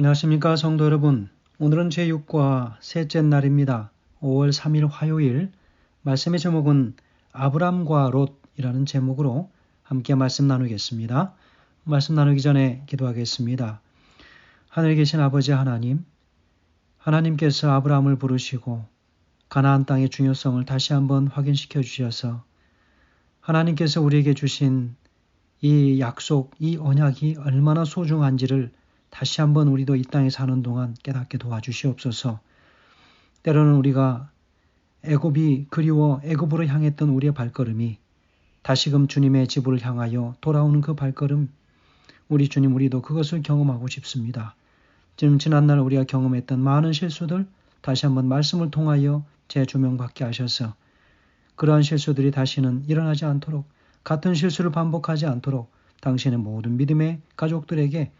안녕하십니까 성도 여러분. 오늘은 제6과 셋째 날입니다. 5월 3일 화요일 말씀의 제목은 아브람과 롯이라는 제목으로 함께 말씀 나누겠습니다. 말씀 나누기 전에 기도하겠습니다. 하늘에 계신 아버지 하나님, 하나님께서 아브라함을 부르시고 가나안 땅의 중요성을 다시 한번 확인시켜 주셔서 하나님께서 우리에게 주신 이 약속, 이 언약이 얼마나 소중한지를 다시 한번 우리도 이 땅에 사는 동안 깨닫게 도와주시옵소서. 때로는 우리가 애굽이 그리워 애굽으로 향했던 우리의 발걸음이 다시금 주님의 집을 향하여 돌아오는 그 발걸음 우리 주님 우리도 그것을 경험하고 싶습니다. 지금 지난날 우리가 경험했던 많은 실수들 다시 한번 말씀을 통하여 재조명받게 하셔서 그러한 실수들이 다시는 일어나지 않도록 같은 실수를 반복하지 않도록 당신의 모든 믿음의 가족들에게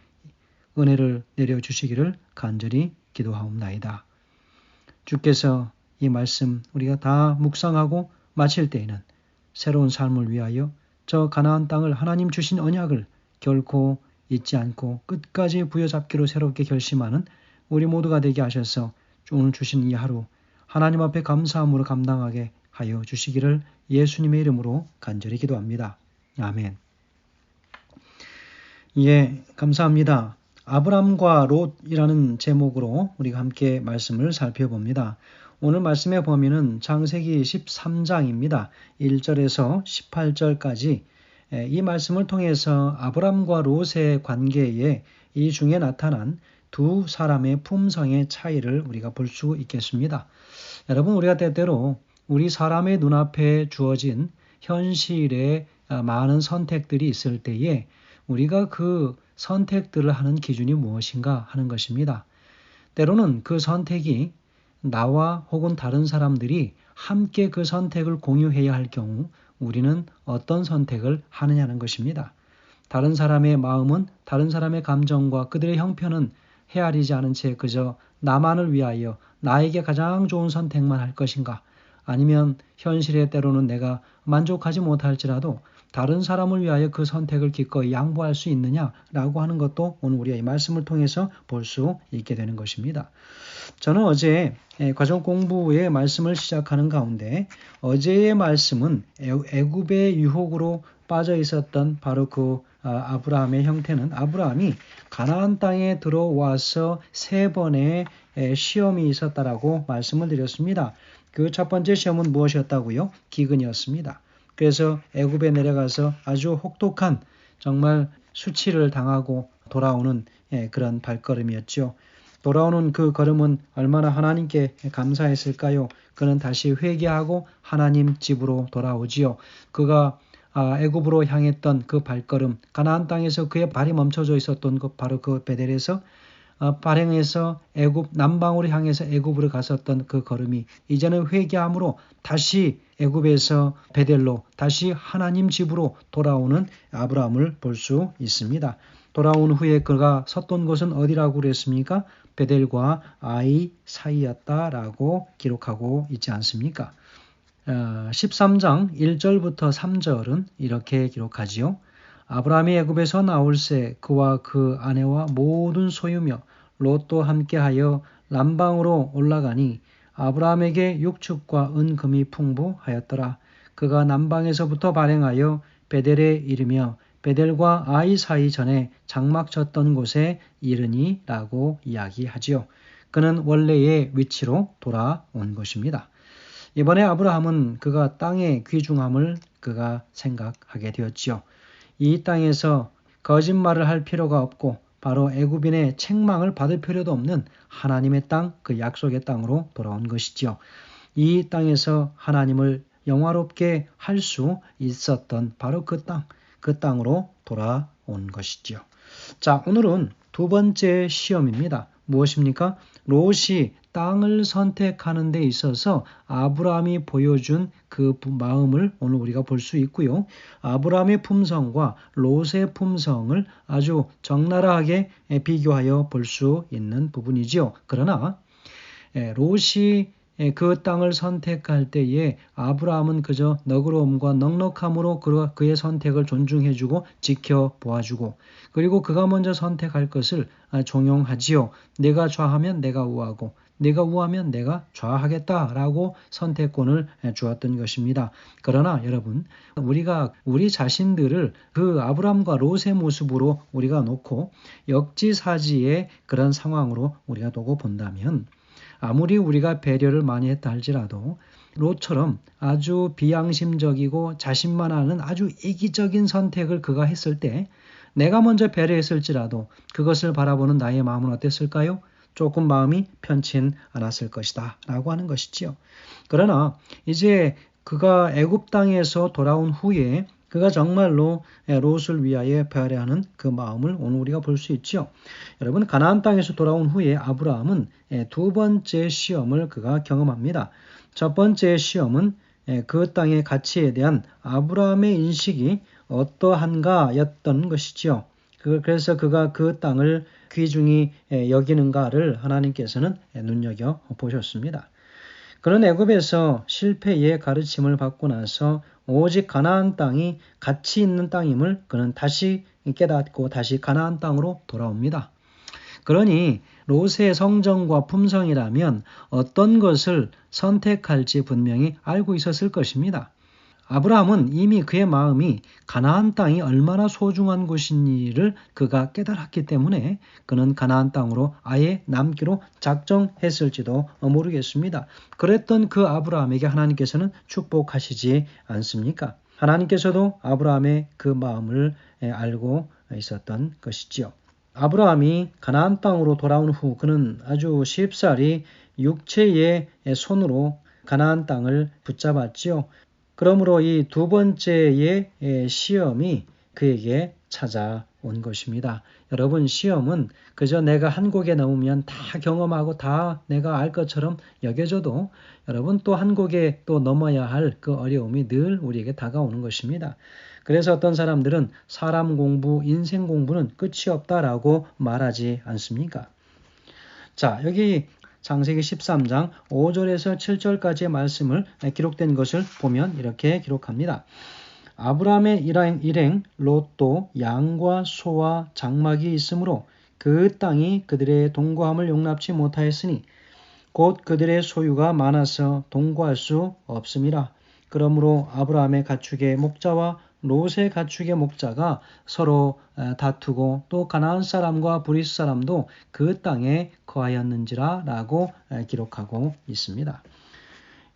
은혜를 내려 주시기를 간절히 기도하옵나이다. 주께서 이 말씀 우리가 다 묵상하고 마칠 때에는 새로운 삶을 위하여 저 가나안 땅을 하나님 주신 언약을 결코 잊지 않고 끝까지 부여잡기로 새롭게 결심하는 우리 모두가 되게 하셔서 오늘 주신 이 하루 하나님 앞에 감사함으로 감당하게 하여 주시기를 예수님의 이름으로 간절히 기도합니다. 아멘. 예, 감사합니다. 아브람과 롯이라는 제목으로 우리가 함께 말씀을 살펴봅니다. 오늘 말씀에 보면은 창세기 13장입니다. 1절에서 18절까지 이 말씀을 통해서 아브람과 롯의 관계에 이 중에 나타난 두 사람의 품성의 차이를 우리가 볼 수 있겠습니다. 여러분 우리가 때때로 우리 사람의 눈앞에 주어진 현실의 많은 선택들이 있을 때에 우리가 그 선택들을 하는 기준이 무엇인가 하는 것입니다. 때로는 그 선택이 나와 혹은 다른 사람들이 함께 그 선택을 공유해야 할 경우 우리는 어떤 선택을 하느냐는 것입니다. 다른 사람의 마음은 다른 사람의 감정과 그들의 형편은 헤아리지 않은 채 그저 나만을 위하여 나에게 가장 좋은 선택만 할 것인가 아니면 현실에 때로는 내가 만족하지 못할지라도 다른 사람을 위하여 그 선택을 기꺼이 양보할 수 있느냐라고 하는 것도 오늘 우리가 이 말씀을 통해서 볼 수 있게 되는 것입니다. 저는 어제 과정 공부의 말씀을 시작하는 가운데 어제의 말씀은 애굽의 유혹으로 빠져 있었던 바로 그 아, 아브라함의 형태는 아브라함이 가나안 땅에 들어와서 세 번의 시험이 있었다라고 말씀을 드렸습니다. 그 첫 번째 시험은 무엇이었다고요? 기근이었습니다. 그래서 애굽에 내려가서 아주 혹독한 정말 수치를 당하고 돌아오는 예, 그런 발걸음이었죠. 돌아오는 그 걸음은 얼마나 하나님께 감사했을까요? 그는 다시 회개하고 하나님 집으로 돌아오지요. 그가 아, 애굽으로 향했던 그 발걸음, 가나안 땅에서 그의 발이 멈춰져 있었던 그 바로 그 베델에서 어, 발행해서 애굽 남방으로 향해서 애굽으로 갔었던 그 걸음이 이제는 회개함으로 다시 애굽에서 베델로 다시 하나님 집으로 돌아오는 아브라함을 볼 수 있습니다. 돌아온 후에 그가 섰던 곳은 어디라고 그랬습니까? 베델과 아이 사이였다라고 기록하고 있지 않습니까? 13장 어, 1절부터 3절은 이렇게 기록하지요. 아브라함이 애굽에서 나올새 그와 그 아내와 모든 소유며 롯도 함께하여 남방으로 올라가니 아브라함에게 육축과 은금이 풍부하였더라. 그가 남방에서부터 발행하여 베델에 이르며 베델과 아이 사이 전에 장막 쳤던 곳에 이르니라고 이야기하지요. 그는 원래의 위치로 돌아온 것입니다. 이번에 아브라함은 그가 땅의 귀중함을 그가 생각하게 되었지요. 이 땅에서 거짓말을 할 필요가 없고 바로 애굽인의 책망을 받을 필요도 없는 하나님의 땅, 그 약속의 땅으로 돌아온 것이지요. 이 땅에서 하나님을 영화롭게 할 수 있었던 바로 그 땅, 그 땅으로 돌아온 것이지요. 자, 오늘은 두 번째 시험입니다. 무엇입니까? 롯이 땅을 선택하는 데 있어서 아브라함이 보여준 그 마음을 오늘 우리가 볼 수 있고요. 아브라함의 품성과 롯의 품성을 아주 적나라하게 비교하여 볼 수 있는 부분이지요. 그러나 롯이 예, 그 땅을 선택할 때에 아브라함은 그저 너그러움과 넉넉함으로 그, 그의 선택을 존중해주고 지켜보아주고 그리고 그가 먼저 선택할 것을 아, 종용하지요. 내가 좌하면 내가 우하고 내가 우하면 내가 좌하겠다라고 선택권을 예, 주었던 것입니다. 그러나 여러분 우리가 우리 자신들을 그 아브라함과 롯의 모습으로 우리가 놓고 역지사지의 그런 상황으로 우리가 두고 본다면 아무리 우리가 배려를 많이 했다 할지라도 롯처럼 아주 비양심적이고 자신만 아는 아주 이기적인 선택을 그가 했을 때 내가 먼저 배려했을지라도 그것을 바라보는 나의 마음은 어땠을까요? 조금 마음이 편치 않았을 것이다 라고 하는 것이지요. 그러나 이제 그가 애굽 땅에서 돌아온 후에 그가 정말로 롯을 위하여 배려하는 그 마음을 오늘 우리가 볼 수 있죠. 여러분 가나안 땅에서 돌아온 후에 아브라함은 두 번째 시험을 그가 경험합니다. 첫 번째 시험은 그 땅의 가치에 대한 아브라함의 인식이 어떠한가였던 것이지요. 그, 그래서 그가 그 땅을 귀중히 여기는가를 하나님께서는 눈여겨 보셨습니다. 그런 애굽에서 실패의 가르침을 받고 나서 오직 가나안 땅이 가치 있는 땅임을 그는 다시 깨닫고 다시 가나안 땅으로 돌아옵니다. 그러니 롯의 성정과 품성이라면 어떤 것을 선택할지 분명히 알고 있었을 것입니다. 아브라함은 이미 그의 마음이 가나안 땅이 얼마나 소중한 곳인지를 그가 깨달았기 때문에 그는 가나안 땅으로 아예 남기로 작정했을지도 모르겠습니다. 그랬던 그 아브라함에게 하나님께서는 축복하시지 않습니까? 하나님께서도 아브라함의 그 마음을 알고 있었던 것이지요. 아브라함이 가나안 땅으로 돌아온 후 그는 아주 쉽사리 육체의 손으로 가나안 땅을 붙잡았지요. 그러므로 이 두 번째의 시험이 그에게 찾아온 것입니다. 여러분 시험은 그저 내가 한국에 넘으면 다 경험하고 다 내가 알 것처럼 여겨져도 여러분 또 한국에 또 넘어야 할 그 어려움이 늘 우리에게 다가오는 것입니다. 그래서 어떤 사람들은 사람 공부, 인생 공부는 끝이 없다라고 말하지 않습니까? 자, 여기 장세기 13장 5절에서 7절까지의 말씀을 기록된 것을 보면 이렇게 기록합니다. 아브라함의 일행, 일행 롯도 양과 소와 장막이 있으므로 그 땅이 그들의 동거함을 용납치 못하였으니 곧 그들의 소유가 많아서 동거할 수 없음이라. 그러므로 아브라함의 가축의 목자와 롯의 가축의 목자가 서로 다투고 또 가나안 사람과 브리스 사람도 그 땅에 거하였는지라 라고 기록하고 있습니다.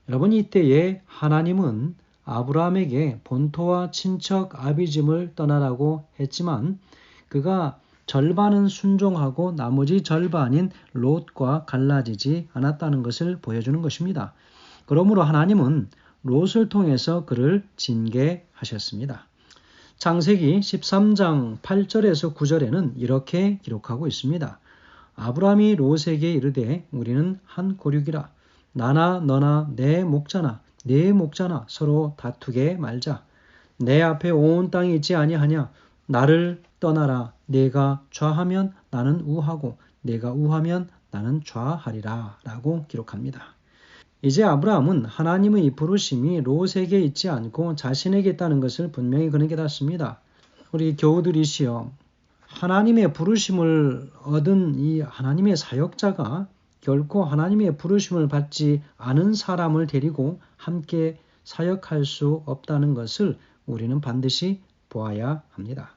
여러분 이때에 하나님은 아브라함에게 본토와 친척 아비짐을 떠나라고 했지만 그가 절반은 순종하고 나머지 절반인 롯과 갈라지지 않았다는 것을 보여주는 것입니다. 그러므로 하나님은 롯을 통해서 그를 징계하셨습니다. 창세기 13장 8절에서 9절에는 이렇게 기록하고 있습니다. 아브라함이 롯에게 이르되 우리는 한 고륙이라 나나 너나 내 목자나 내 목자나 서로 다투게 말자 내 앞에 온 땅이 있지 아니하냐 나를 떠나라 내가 좌하면 나는 우하고 내가 우하면 나는 좌하리라 라고 기록합니다. 이제 아브라함은 하나님의 부르심이 롯에게 있지 않고 자신에게 있다는 것을 분명히 그는 깨닫습니다. 우리 교우들이시여 하나님의 부르심을 얻은 이 하나님의 사역자가 결코 하나님의 부르심을 받지 않은 사람을 데리고 함께 사역할 수 없다는 것을 우리는 반드시 보아야 합니다.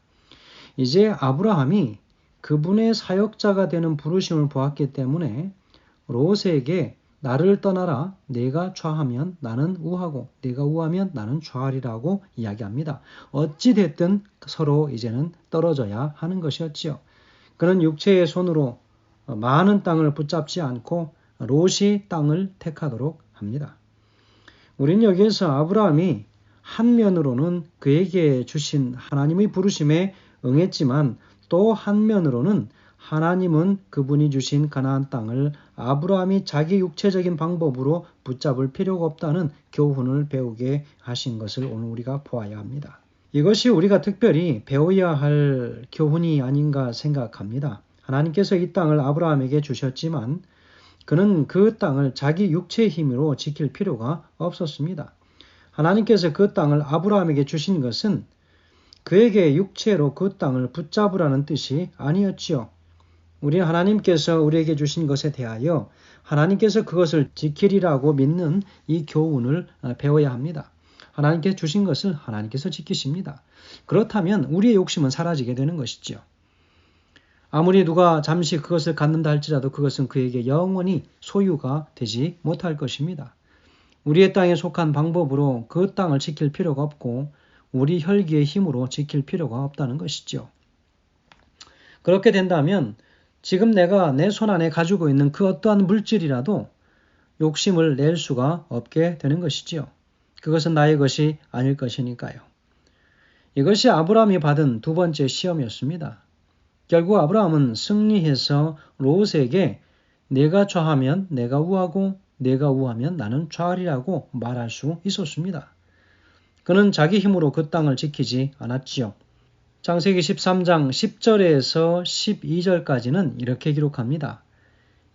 이제 아브라함이 그분의 사역자가 되는 부르심을 보았기 때문에 롯에게 나를 떠나라. 내가 좌하면 나는 우하고 내가 우하면 나는 좌하리라고 이야기합니다. 어찌 됐든 서로 이제는 떨어져야 하는 것이었지요. 그는 육체의 손으로 많은 땅을 붙잡지 않고 롯이 땅을 택하도록 합니다. 우리는 여기에서 아브라함이 한 면으로는 그에게 주신 하나님의 부르심에 응했지만 또 한 면으로는 하나님은 그분이 주신 가나안 땅을 아브라함이 자기 육체적인 방법으로 붙잡을 필요가 없다는 교훈을 배우게 하신 것을 오늘 우리가 보아야 합니다. 이것이 우리가 특별히 배워야 할 교훈이 아닌가 생각합니다. 하나님께서 이 땅을 아브라함에게 주셨지만 그는 그 땅을 자기 육체의 힘으로 지킬 필요가 없었습니다. 하나님께서 그 땅을 아브라함에게 주신 것은 그에게 육체로 그 땅을 붙잡으라는 뜻이 아니었지요. 우리 하나님께서 우리에게 주신 것에 대하여 하나님께서 그것을 지키리라고 믿는 이 교훈을 배워야 합니다. 하나님께 주신 것을 하나님께서 지키십니다. 그렇다면 우리의 욕심은 사라지게 되는 것이지요. 아무리 누가 잠시 그것을 갖는다 할지라도 그것은 그에게 영원히 소유가 되지 못할 것입니다. 우리의 땅에 속한 방법으로 그 땅을 지킬 필요가 없고 우리 혈기의 힘으로 지킬 필요가 없다는 것이죠. 그렇게 된다면 지금 내가 내 손 안에 가지고 있는 그 어떠한 물질이라도 욕심을 낼 수가 없게 되는 것이지요. 그것은 나의 것이 아닐 것이니까요. 이것이 아브라함이 받은 두 번째 시험이었습니다. 결국 아브라함은 승리해서 롯에게 내가 좌하면 내가 우하고 내가 우하면 나는 좌하리라고 말할 수 있었습니다. 그는 자기 힘으로 그 땅을 지키지 않았지요. 창세기 13장 10절에서 12절까지는 이렇게 기록합니다.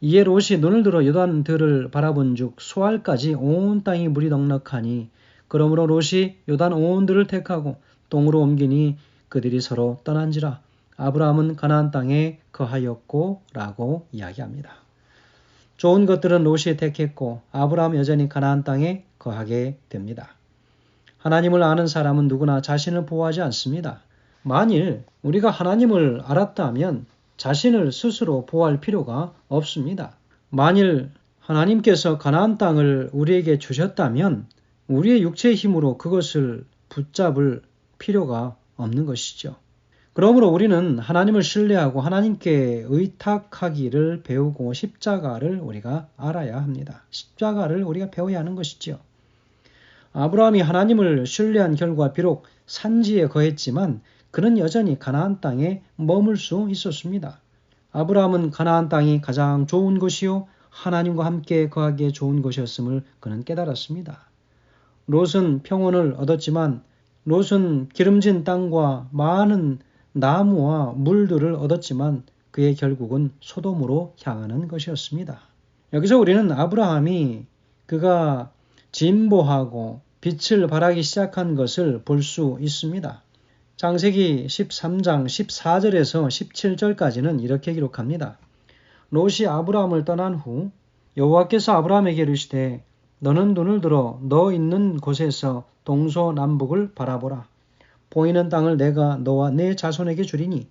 이에 롯이 눈을 들어 요단들을 바라본 즉 소알까지 온 땅이 물이 넉넉하니 그러므로 롯이 요단 온 들을 택하고 동으로 옮기니 그들이 서로 떠난지라 아브라함은 가나안 땅에 거하였고 라고 이야기합니다. 좋은 것들은 롯이 택했고 아브라함 여전히 가나안 땅에 거하게 됩니다. 하나님을 아는 사람은 누구나 자신을 보호하지 않습니다. 만일 우리가 하나님을 알았다면 자신을 스스로 보호할 필요가 없습니다. 만일 하나님께서 가나안 땅을 우리에게 주셨다면 우리의 육체의 힘으로 그것을 붙잡을 필요가 없는 것이죠. 그러므로 우리는 하나님을 신뢰하고 하나님께 의탁하기를 배우고 십자가를 우리가 알아야 합니다. 십자가를 우리가 배워야 하는 것이지요. 아브라함이 하나님을 신뢰한 결과 비록 산지에 거했지만 그는 여전히 가나안 땅에 머물 수 있었습니다. 아브라함은 가나안 땅이 가장 좋은 곳이요 하나님과 함께 거하기에 좋은 곳이었음을 그는 깨달았습니다. 롯은 평온을 얻었지만 롯은 기름진 땅과 많은 나무와 물들을 얻었지만 그의 결국은 소돔으로 향하는 것이었습니다. 여기서 우리는 아브라함이 그가 진보하고 빛을 발하기 시작한 것을 볼 수 있습니다. 장세기 13장 14절에서 17절까지는 이렇게 기록합니다. 롯이 아브라함을 떠난 후 여호와께서 아브라함에게 이르시되 너는 눈을 들어 너 있는 곳에서 동서남북을 바라보라. 보이는 땅을 내가 너와 내 자손에게 주리니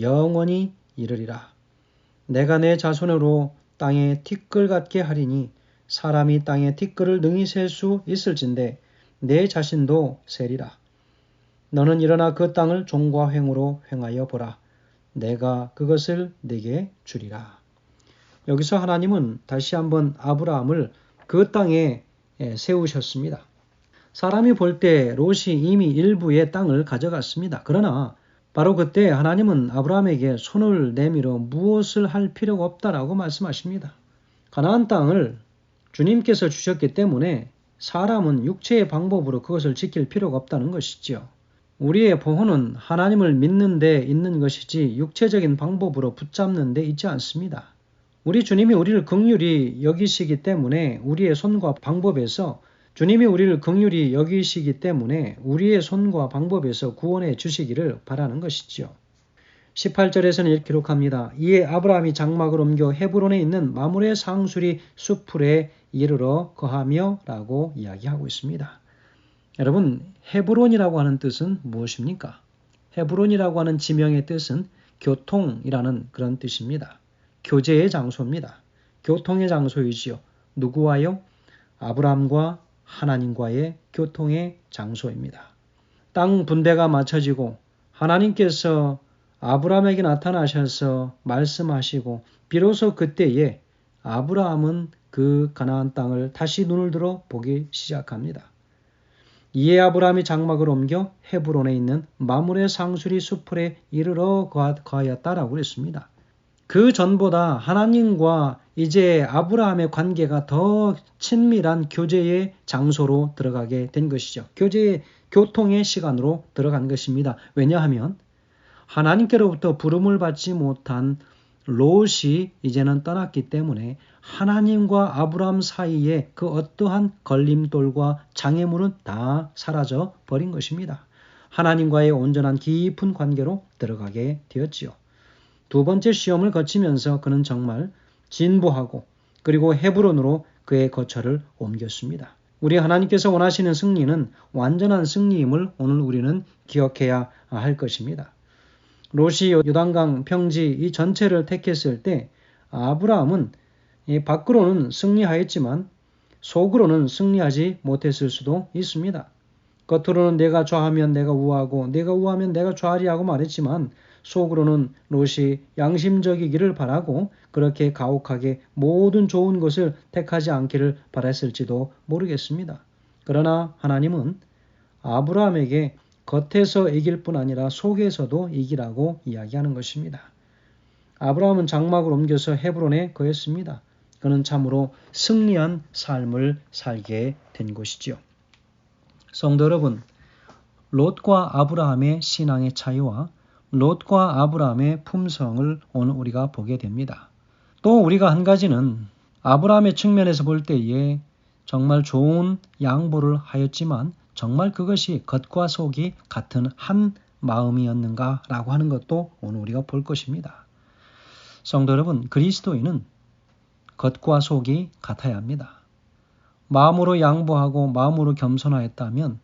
영원히 이르리라. 내가 내 자손으로 땅에 티끌 같게 하리니 사람이 땅에 티끌을 능히 셀 수 있을진데 내 자신도 세리라. 너는 일어나 그 땅을 종과 횡으로 횡하여 보라. 내가 그것을 네게 주리라. 여기서 하나님은 다시 한번 아브라함을 그 땅에 세우셨습니다. 사람이 볼 때 롯이 이미 일부의 땅을 가져갔습니다. 그러나 바로 그때 하나님은 아브라함에게 손을 내밀어 무엇을 할 필요가 없다라고 말씀하십니다. 가나안 땅을 주님께서 주셨기 때문에 사람은 육체의 방법으로 그것을 지킬 필요가 없다는 것이지요. 우리의 보호는 하나님을 믿는 데 있는 것이지 육체적인 방법으로 붙잡는 데 있지 않습니다. 우리 주님이 우리를 극률이 여기시기 때문에 우리의 손과 방법에서 주님이 우리를 극률이 여기시기 때문에 우리의 손과 방법에서 구원해 주시기를 바라는 것이지요. 18절에서는 이렇게 기록합니다. 이에 아브라함이 장막을 옮겨 헤브론에 있는 마물의 상수리 수풀에 이르러 거하며 라고 이야기하고 있습니다. 여러분, 헤브론이라고 하는 뜻은 무엇입니까? 헤브론이라고 하는 지명의 뜻은 교통이라는 그런 뜻입니다. 교제의 장소입니다. 교통의 장소이지요. 누구와요? 아브람과 하나님과의 교통의 장소입니다. 땅 분배가 맞춰지고 하나님께서 아브라함에게 나타나셔서 말씀하시고 비로소 그때에 아브라함은 그 가나안 땅을 다시 눈을 들어 보기 시작합니다. 이에 아브라함이 장막을 옮겨 헤브론에 있는 마물의 상수리 수풀에 이르러 거하였다라고 했습니다. 그 전보다 하나님과 이제 아브라함의 관계가 더 친밀한 교제의 장소로 들어가게 된 것이죠. 교제의 교통의 시간으로 들어간 것입니다. 왜냐하면 하나님께로부터 부름을 받지 못한 롯이 이제는 떠났기 때문에 하나님과 아브라함 사이에 그 어떠한 걸림돌과 장애물은 다 사라져 버린 것입니다. 하나님과의 온전한 깊은 관계로 들어가게 되었지요. 두 번째 시험을 거치면서 그는 정말 진보하고 그리고 헤브론으로 그의 거처를 옮겼습니다. 우리 하나님께서 원하시는 승리는 완전한 승리임을 오늘 우리는 기억해야 할 것입니다. 롯이 요단강 평지 이 전체를 택했을 때 아브라함은 밖으로는 승리하였지만 속으로는 승리하지 못했을 수도 있습니다. 겉으로는 내가 좌하면 내가 우하고 내가 우하면 내가 좌리하고 말했지만 속으로는 롯이 양심적이기를 바라고 그렇게 가혹하게 모든 좋은 것을 택하지 않기를 바랐을지도 모르겠습니다. 그러나 하나님은 아브라함에게 겉에서 이길 뿐 아니라 속에서도 이기라고 이야기하는 것입니다. 아브라함은 장막을 옮겨서 헤브론에 거했습니다. 그는 참으로 승리한 삶을 살게 된 것이지요. 성도 여러분, 롯과 아브라함의 신앙의 차이와 롯과 아브라함의 품성을 오늘 우리가 보게 됩니다. 또 우리가 한 가지는 아브라함의 측면에서 볼 때에 정말 좋은 양보를 하였지만 정말 그것이 겉과 속이 같은 한 마음이었는가라고 하는 것도 오늘 우리가 볼 것입니다. 성도 여러분, 그리스도인은 겉과 속이 같아야 합니다. 마음으로 양보하고 마음으로 겸손하였다면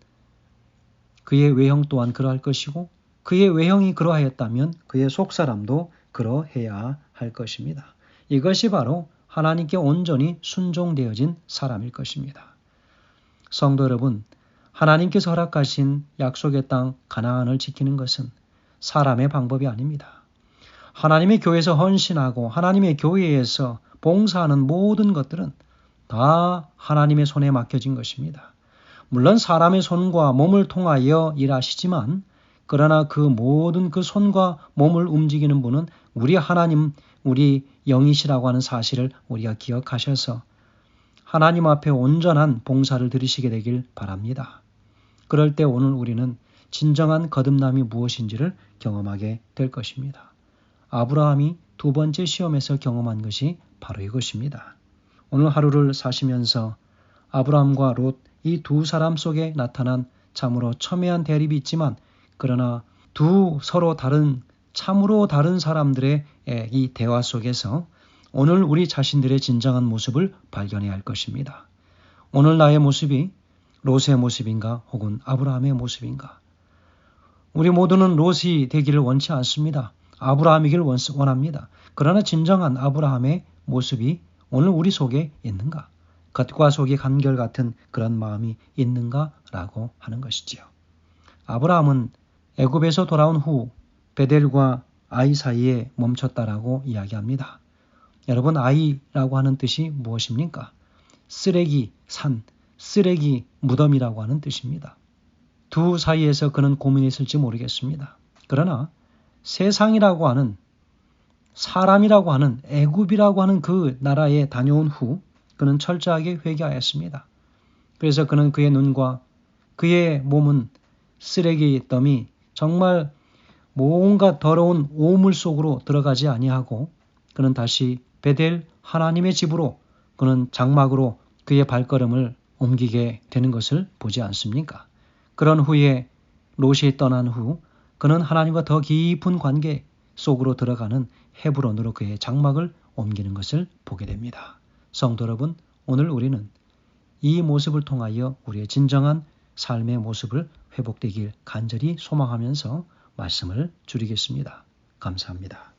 그의 외형 또한 그러할 것이고 그의 외형이 그러하였다면 그의 속 사람도 그러해야 할 것입니다. 이것이 바로 하나님께 온전히 순종되어진 사람일 것입니다. 성도 여러분, 하나님께서 허락하신 약속의 땅 가나안을 지키는 것은 사람의 방법이 아닙니다. 하나님의 교회에서 헌신하고 하나님의 교회에서 봉사하는 모든 것들은 다 하나님의 손에 맡겨진 것입니다. 물론 사람의 손과 몸을 통하여 일하시지만 그러나 그 모든 그 손과 몸을 움직이는 분은 우리 하나님, 우리 영이시라고 하는 사실을 우리가 기억하셔서 하나님 앞에 온전한 봉사를 들으시게 되길 바랍니다. 그럴 때 오늘 우리는 진정한 거듭남이 무엇인지를 경험하게 될 것입니다. 아브라함이 두 번째 시험에서 경험한 것이 바로 이것입니다. 오늘 하루를 사시면서 아브라함과 롯 이 두 사람 속에 나타난 참으로 첨예한 대립이 있지만 그러나 두 서로 다른 참으로 다른 사람들의 이 대화 속에서 오늘 우리 자신들의 진정한 모습을 발견해야 할 것입니다. 오늘 나의 모습이 롯의 모습인가 혹은 아브라함의 모습인가? 우리 모두는 롯이 되기를 원치 않습니다. 아브라함이기를 원합니다. 그러나 진정한 아브라함의 모습이 오늘 우리 속에 있는가? 겉과 속이 간결같은 그런 마음이 있는가라고 하는 것이지요. 아브라함은 애굽에서 돌아온 후 베델과 아이 사이에 멈췄다라고 이야기합니다. 여러분 아이라고 하는 뜻이 무엇입니까? 쓰레기 산, 쓰레기 무덤이라고 하는 뜻입니다. 두 사이에서 그는 고민했을지 모르겠습니다. 그러나 세상이라고 하는 사람이라고 하는 애굽이라고 하는 그 나라에 다녀온 후 그는 철저하게 회개하였습니다. 그래서 그는 그의 눈과 그의 몸은 쓰레기 더미 정말 뭔가 더러운 오물 속으로 들어가지 아니하고 그는 다시 베델 하나님의 집으로 그는 장막으로 그의 발걸음을 옮기게 되는 것을 보지 않습니까? 그런 후에 롯이 떠난 후 그는 하나님과 더 깊은 관계 속으로 들어가는 헤브론으로 그의 장막을 옮기는 것을 보게 됩니다. 성도 여러분, 오늘 우리는 이 모습을 통하여 우리의 진정한 삶의 모습을 회복되길 간절히 소망하면서 말씀을 줄이겠습니다. 감사합니다.